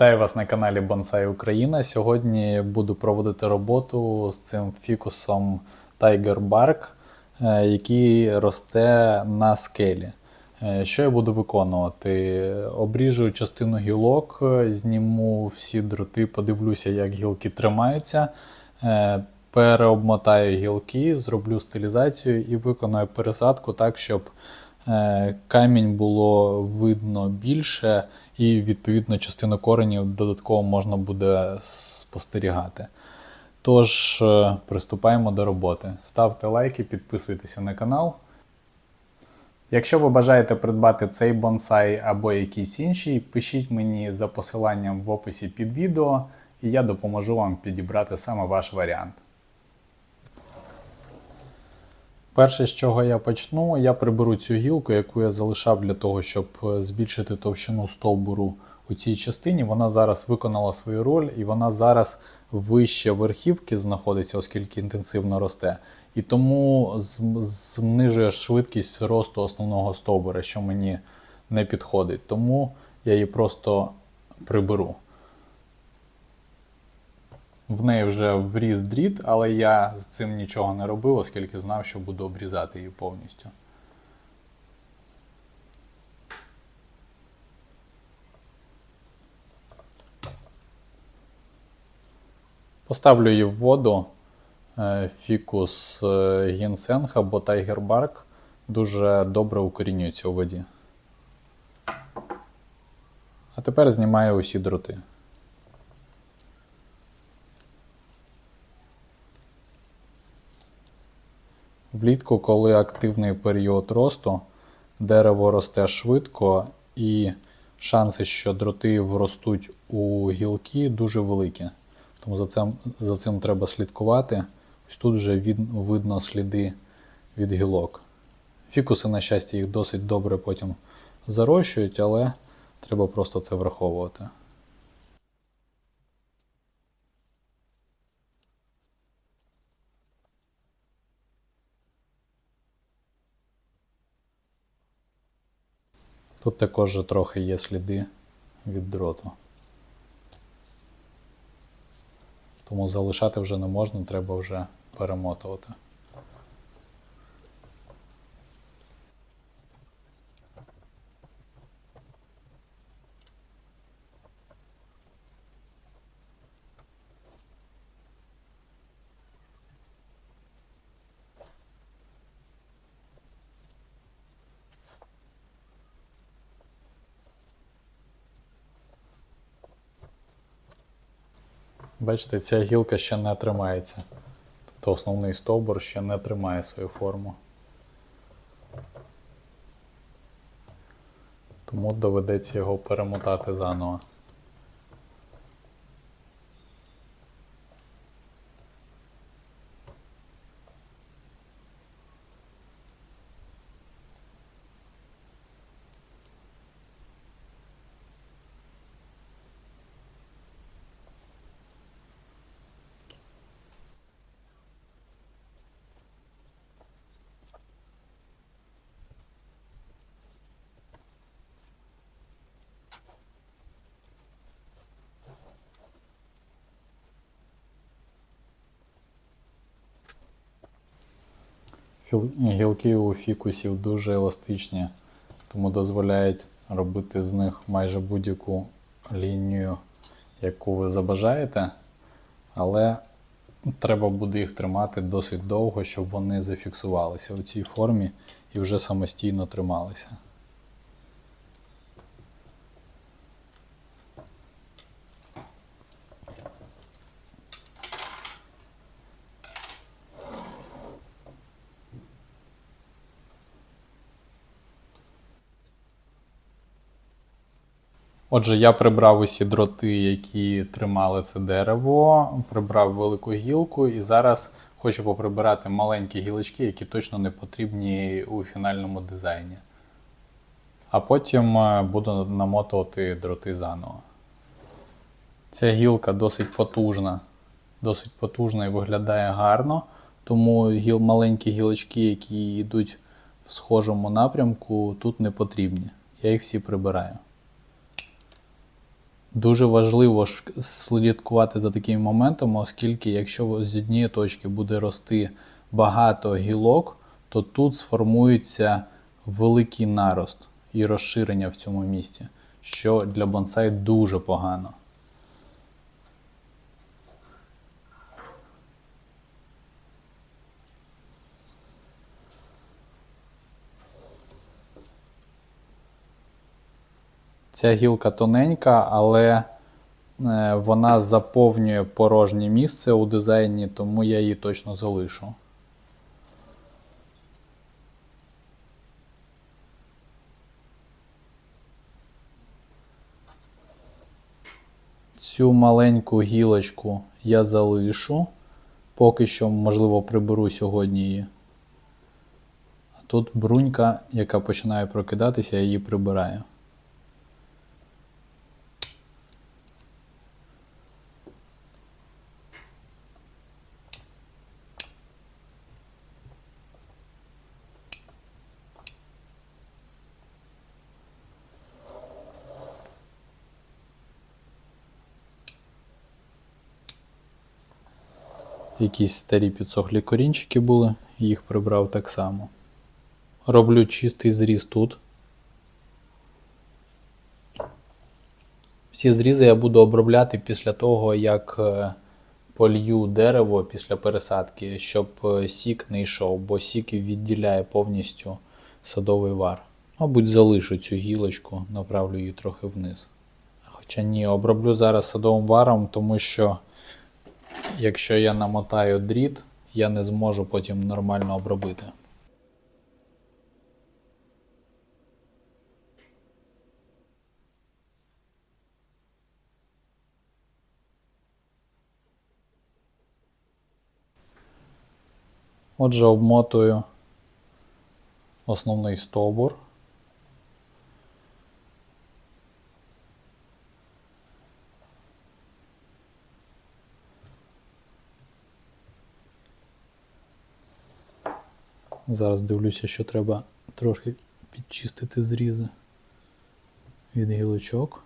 Вітаю вас на каналі Bonsai Україна. Сьогодні буду проводити роботу з цим фікусом Tiger Bark, е, який росте на скелі. Е, Що я буду виконувати? Обріжу частину гілок, е, зніму всі дроти, подивлюся, як гілки тримаються. Переобмотаю гілки, зроблю стилізацію і виконаю пересадку так, щоб камінь було видно більше, і відповідно частину коренів додатково можна буде спостерігати. Тож, е, приступаємо до роботи. Ставте лайки, підписуйтеся на канал. Якщо ви бажаєте придбати цей бонсай або якийсь інший, пишіть мені за посиланням в описі під відео, і я допоможу вам підібрати саме ваш варіант. Перше, з чого я почну, я приберу цю гілку, яку я залишав для того, щоб е, збільшити товщину стовбуру у цій частині. Вона зараз виконала свою роль і вона зараз вище верхівки знаходиться, оскільки інтенсивно росте. І тому знижує швидкість росту основного стовбура, що мені не підходить. Тому я її просто приберу. В неї вже вріс дріт, але я з цим нічого не робив, оскільки знав, що буду обрізати її повністю. Поставлю її в воду. Е, Фікус е, гінсенг або тайгербарк дуже добре укорінюється у воді. А тепер знімаю усі дроти. Влітку, коли активний період росту, дерево росте швидко і шанси, що дроти вростуть у гілки, дуже великі. Тому за цим, за цим треба слідкувати. Ось тут вже від, видно сліди від гілок. Фікуси, на щастя, їх досить добре потім зарощують, але треба просто це враховувати. Тут також трохи є сліди від дроту. Тому залишати вже не можна, треба вже перемотувати. Бачите, ця гілка ще не тримається. Тобто основний стовбур ще не тримає свою форму. Тому доведеться його перемотати заново. Гілки у фікусів дуже еластичні, тому дозволяють робити з них майже будь-яку лінію, яку ви забажаєте, але треба буде їх тримати досить довго, щоб вони зафіксувалися у цій формі і вже самостійно трималися. Отже, я прибрав усі дроти, які тримали це дерево, прибрав велику гілку і зараз хочу поприбирати маленькі гілочки, які точно не потрібні у фінальному дизайні. А потім е, буду намотувати дроти заново. Ця гілка досить потужна, досить потужна і виглядає гарно, тому гіл, маленькі гілочки, які йдуть в схожому напрямку, тут не потрібні. Я їх всі прибираю. Дуже важливо слідкувати за такими моментами, оскільки якщо з однієї точки буде рости багато гілок, то тут сформується великий нарост і розширення в цьому місці, що для бонсай дуже погано. Ця гілка тоненька, але е, вона заповнює порожнє місце у дизайні, тому я її точно залишу. Цю маленьку гілочку я залишу. Поки що, можливо, приберу сьогодні її. А тут брунька, яка починає прокидатися, я її прибираю. Якісь старі підсохлі корінчики були, їх прибрав так само. Роблю чистий зріз тут. Всі зрізи я буду обробляти після того, як е, полью дерево після пересадки, щоб е, сік не йшов, бо сік відділяє повністю садовий вар. Мабуть, залишу цю гілочку, направлю її трохи вниз. Хоча ні, оброблю зараз садовим варом, тому що якщо я намотаю дріт, я не зможу потім нормально обробити. Отже, обмотую основний стовбур. Зараз дивлюся, що треба трошки підчистити зрізи від гілочок.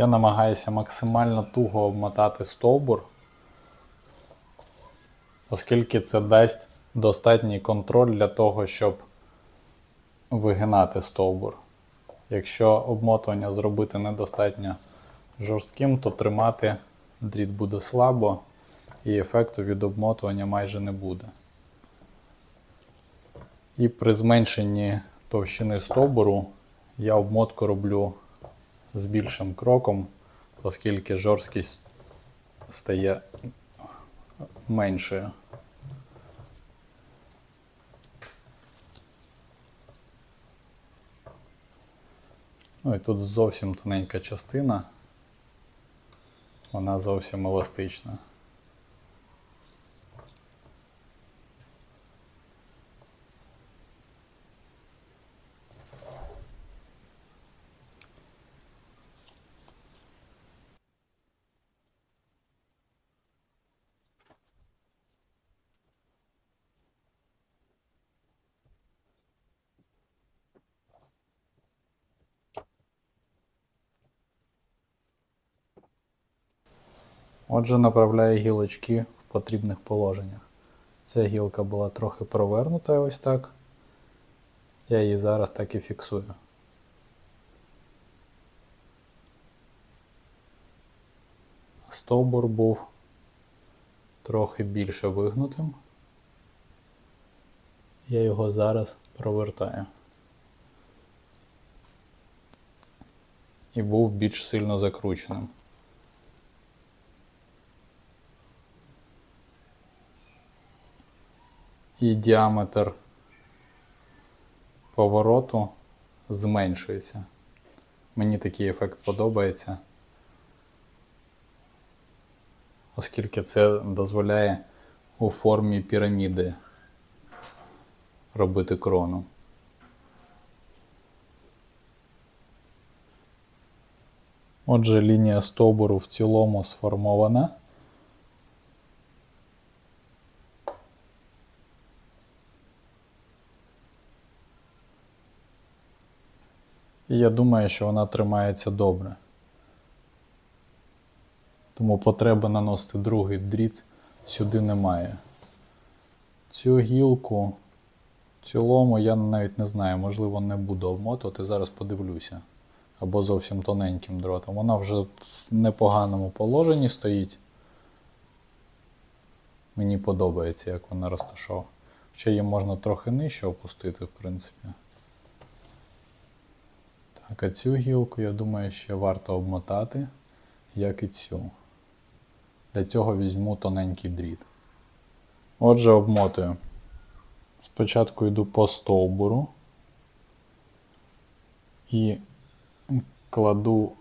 Я намагаюся максимально туго обмотати стовбур, оскільки це дасть достатній контроль для того, щоб вигинати стовбур. Якщо обмотування зробити недостатньо жорстким, то тримати дріт буде слабо і ефекту від обмотування майже не буде. І при зменшенні товщини стовбуру я обмотку роблю з більшим кроком, оскільки жорсткість стає меншою. Ну і тут зовсім тоненька частина, вона зовсім еластична. Отже, направляю гілочки в потрібних положеннях. Ця гілка була трохи провернута ось так. Я її зараз так і фіксую. Стовбур був трохи більше вигнутим. Я його зараз провертаю. І був більш сильно закрученим. І діаметр повороту зменшується. Мені такий ефект подобається, оскільки це дозволяє у формі піраміди робити крону. Отже, лінія стовбуру в цілому сформована. І я думаю, що вона тримається добре. Тому потреби наносити другий дріт сюди немає. Цю гілку цілому я навіть не знаю, можливо, не буду обмотувати, зараз подивлюся. Або зовсім тоненьким дротом. Вона вже в непоганому положенні стоїть. Мені подобається, як вона розташована. Ще її можна трохи нижче опустити, в принципі. Так, цю гілку, я думаю, ще варто обмотати, як і цю. Для цього візьму тоненький дріт. Отже, обмотую. Спочатку йду по стовбуру і кладу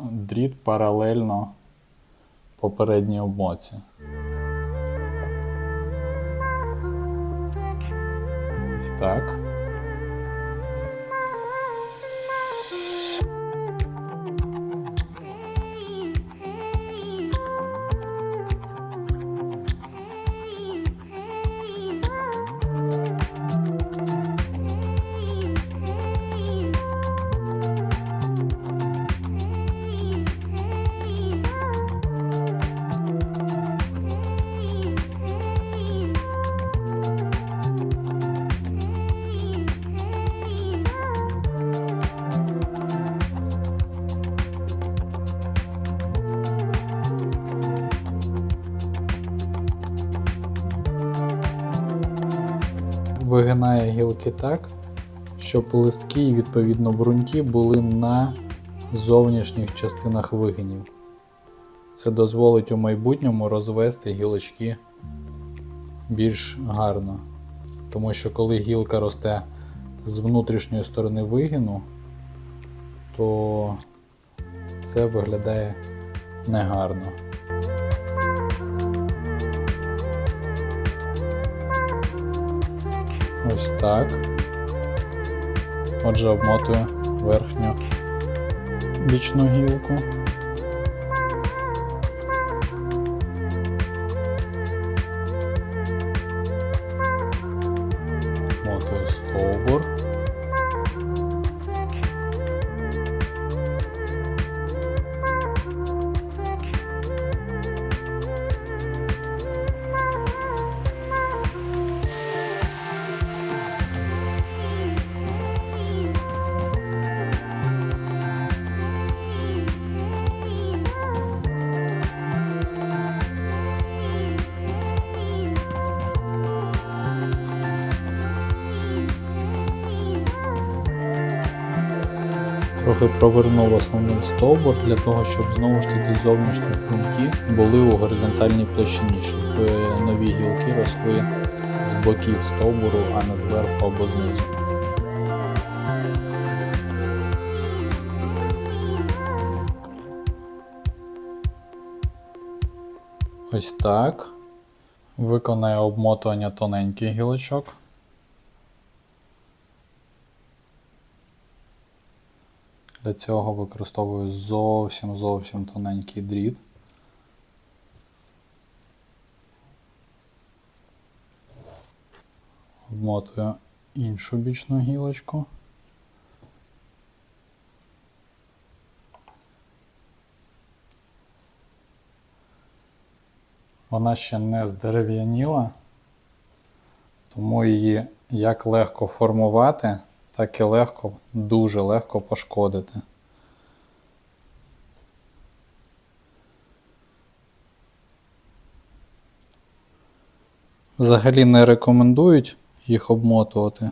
дріт паралельно попередній обмотці. Ось так. Гілки так, щоб листки і відповідно бруньки були на зовнішніх частинах вигинів. Це дозволить у майбутньому розвести гілочки більш гарно. Тому що коли гілка росте з внутрішньої сторони вигину, то це виглядає негарно. Ось так. Отже, обмотую верхню бічну гілку. Трохи провернув основний стовбур для того, щоб знову ж таки зовнішні бруньки були у горизонтальній площині, щоб е, нові гілки росли з боків стовбуру, а не зверху або знизу. Ось так. Виконаю обмотування тоненьких гілочок. Для цього використовую зовсім зовсім тоненький дріт. Вмотую іншу бічну гілочку. Вона ще не здерев'яніла, тому її як легко формувати, так і легко, дуже легко пошкодити. Взагалі не рекомендують їх обмотувати.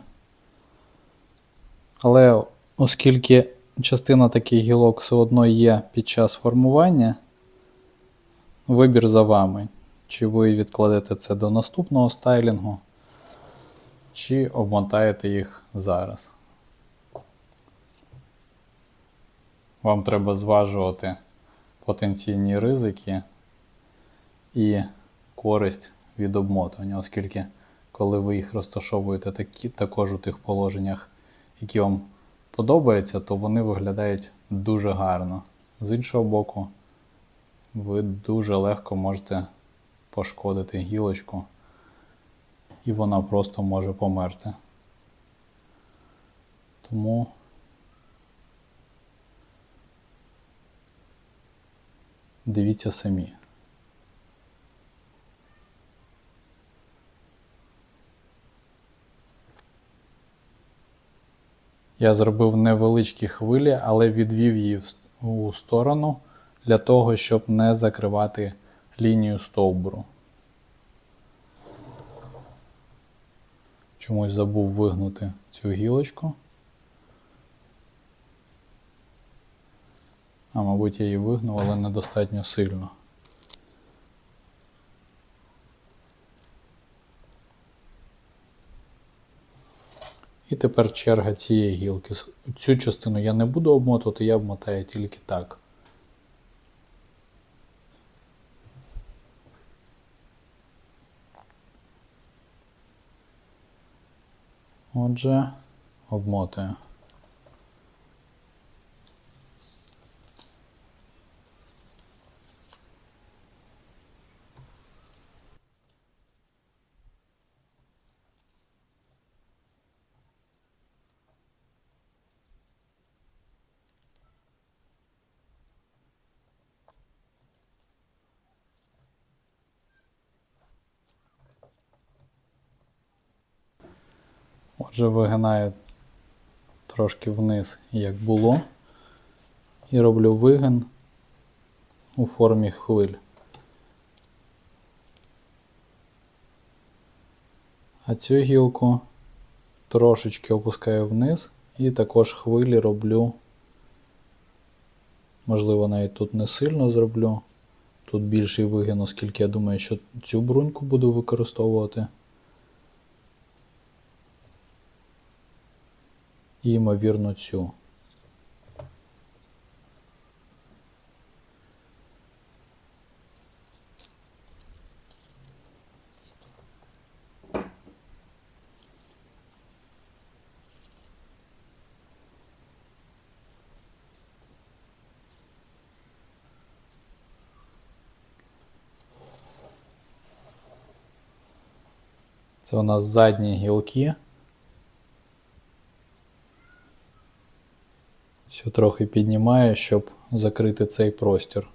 Але оскільки частина таких гілок все одно є під час формування, вибір за вами. Чи ви відкладете це до наступного стайлінгу, чи обмотаєте їх зараз. Вам треба зважувати потенційні ризики і користь від обмотування, оскільки коли ви їх розташовуєте такі, також у тих положеннях, які вам подобаються, то вони виглядають дуже гарно. З іншого боку, ви дуже легко можете пошкодити гілочку, і вона просто може померти. Тому дивіться самі. Я зробив невеличкі хвилі, але відвів її у сторону для того, щоб не закривати лінію стовбуру. Чомусь забув вигнути цю гілочку. А, мабуть, я її вигнув, але недостатньо сильно. І тепер черга цієї гілки. Цю частину я не буду обмотувати, я обмотаю тільки так. Отже, обмотую. Отже, вигинаю трошки вниз, як було, і роблю вигин у формі хвиль. А цю гілку трошечки опускаю вниз і також хвилі роблю. Можливо, навіть тут не сильно зроблю. Тут більший вигин, оскільки я думаю, що цю бруньку буду використовувати. І, ймовірно, цю. Це у нас задні гілки. Все трохи піднімаю, щоб закрити цей простір.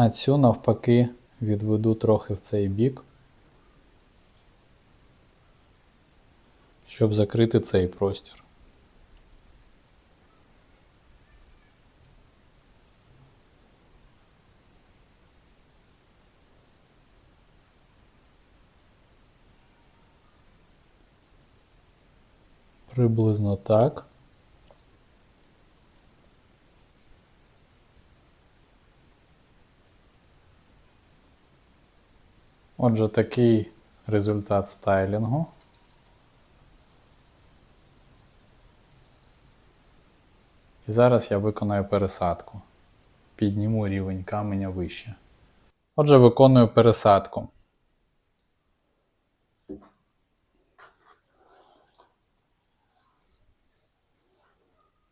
А цю навпаки відведу трохи в цей бік, щоб закрити цей простір. Приблизно так. Отже, такий результат стайлінгу. І зараз я виконаю пересадку. Підніму рівень каменя вище. Отже, виконую пересадку.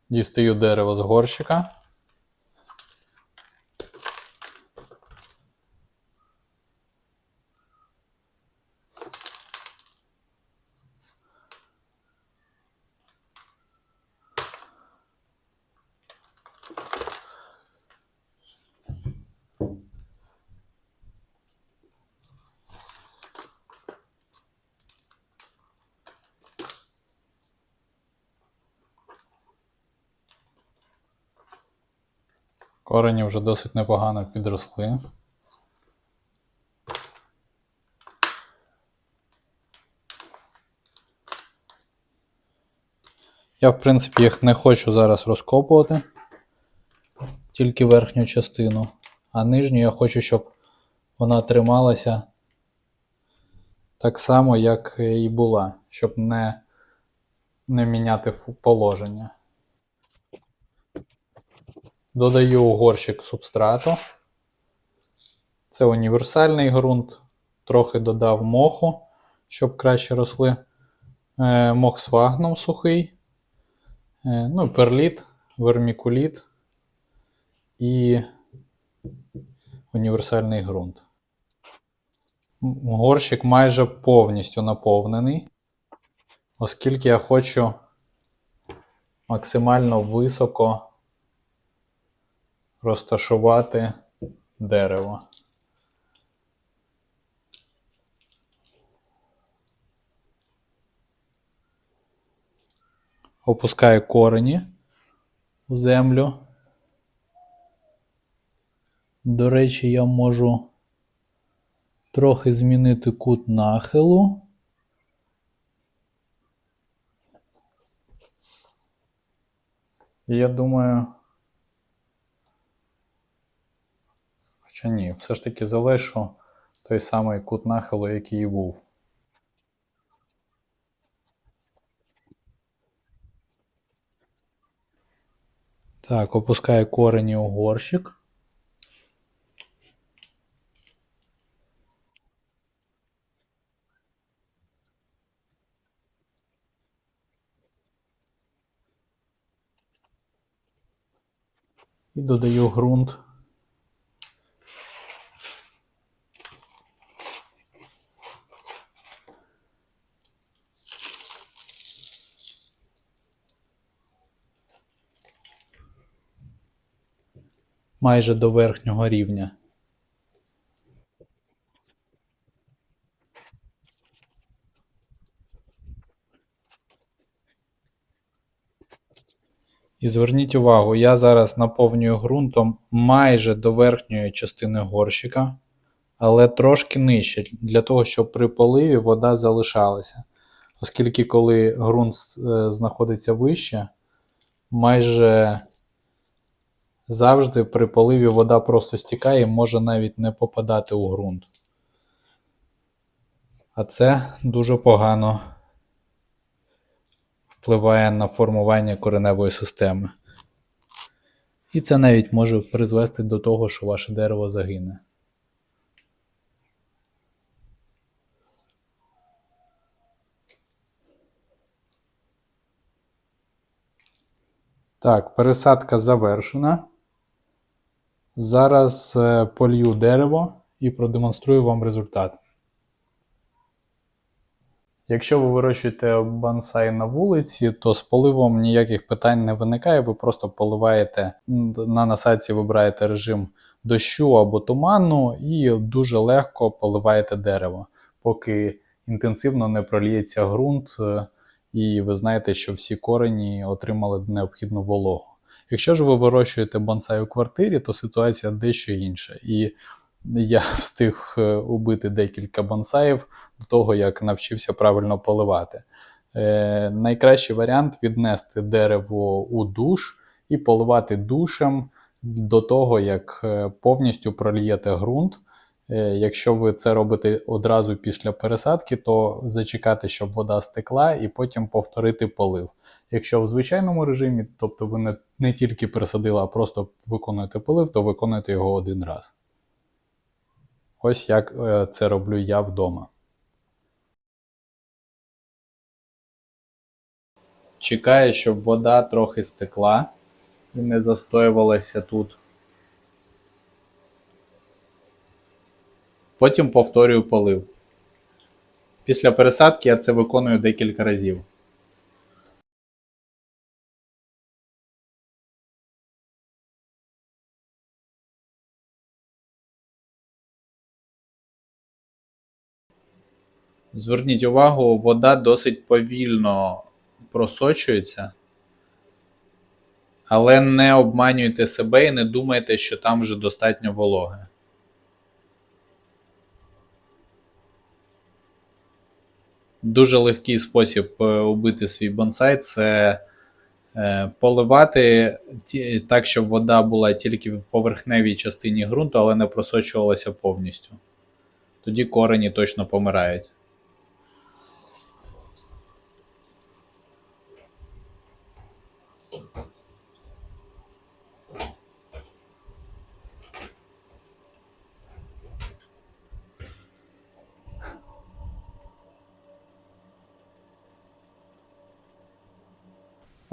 Дістаю дерево з горщика. Корені вже досить непогано підросли. Я, в принципі, їх не хочу зараз розкопувати, тільки верхню частину, а нижню я хочу, щоб вона трималася так само, як і була, щоб не, не міняти положення. Додаю горщик субстрату. Це універсальний ґрунт. Трохи додав моху, щоб краще росли. Е, мох з фагном сухий. Е, ну, перліт, вермікуліт і універсальний ґрунт. Горщик майже повністю наповнений, оскільки я хочу максимально високо розташувати дерево. Опускаю корені у землю. До речі, я можу трохи змінити кут нахилу. Я думаю. Хоча ні, все ж таки залишу той самий кут нахилу, який і був. Так, опускаю корені у горщик. І додаю ґрунт. Майже до верхнього рівня. І зверніть увагу, я зараз наповнюю ґрунтом майже до верхньої частини горщика, але трошки нижче, для того, щоб при поливі вода залишалася. Оскільки коли ґрунт е, знаходиться вище, майже завжди при поливі вода просто стікає і може навіть не попадати у ґрунт. А це дуже погано впливає на формування кореневої системи. І це навіть може призвести до того, що ваше дерево загине. Так, пересадка завершена. Зараз е, полью дерево і продемонструю вам результат. Якщо ви вирощуєте бонсай на вулиці, то з поливом ніяких питань не виникає. Ви просто поливаєте на насадці, вибираєте режим дощу або туману і дуже легко поливаєте дерево, поки інтенсивно не проліється ґрунт, е, і ви знаєте, що всі корені отримали необхідну вологу. Якщо ж ви вирощуєте бонсай у квартирі, то ситуація дещо інша. І я встиг е, убити декілька бонсаїв до того, як навчився правильно поливати. Е, найкращий варіант віднести дерево у душ і поливати душем до того, як е, повністю пролієте ґрунт. Е, якщо ви це робите одразу після пересадки, то зачекати, щоб вода стекла, і потім повторити полив. Якщо в звичайному режимі, тобто ви не, не тільки пересадили, а просто виконуєте полив, то виконуєте його один раз. Ось як е, це роблю я вдома. Чекаю, щоб вода трохи стекла і не застоювалася тут. Потім повторюю полив. Після пересадки я це виконую декілька разів. Зверніть увагу, вода досить повільно просочується. Але не обманюйте себе і не думайте, що там вже достатньо вологи. Дуже легкий спосіб е, убити свій бонсай це Е, Поливати так, щоб вода була тільки в поверхневій частині ґрунту, але не просочувалася повністю. Тоді корені точно помирають.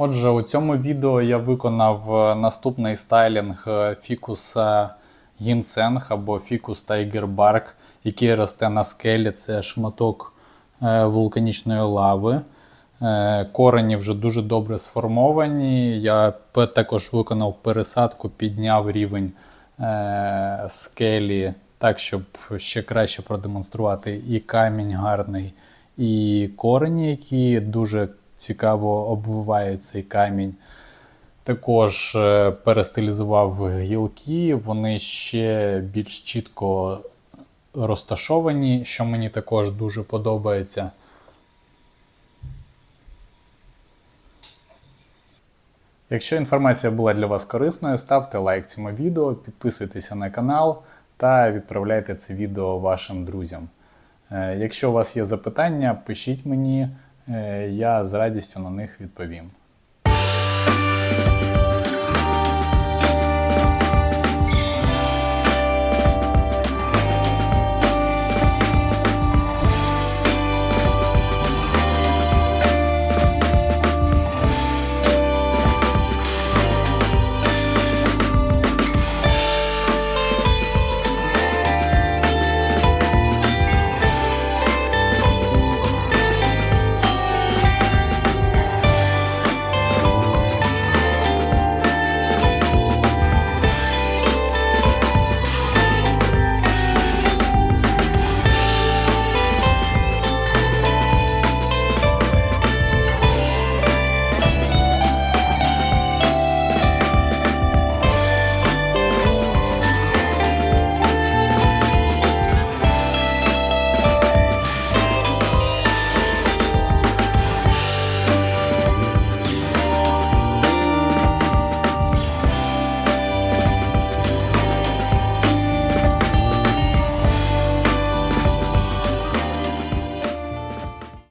Отже, у цьому відео я виконав е, наступний стайлінг е, фікуса Гінсенг або фікус Tiger який росте на скелі. Це шматок е, вулканічної лави. Корені вже дуже добре сформовані. Я також виконав пересадку, підняв рівень скелі так, щоб ще краще продемонструвати і камінь гарний, і корені, які дуже цікаво обвивають цей камінь. Також е, перестилізував гілки, вони ще більш чітко розташовані, що мені також дуже подобається. Якщо інформація була для вас корисною, ставте лайк цьому відео, підписуйтеся на канал та відправляйте це відео вашим друзям. Е, Якщо у вас є запитання, пишіть мені, я з радістю на них відповім.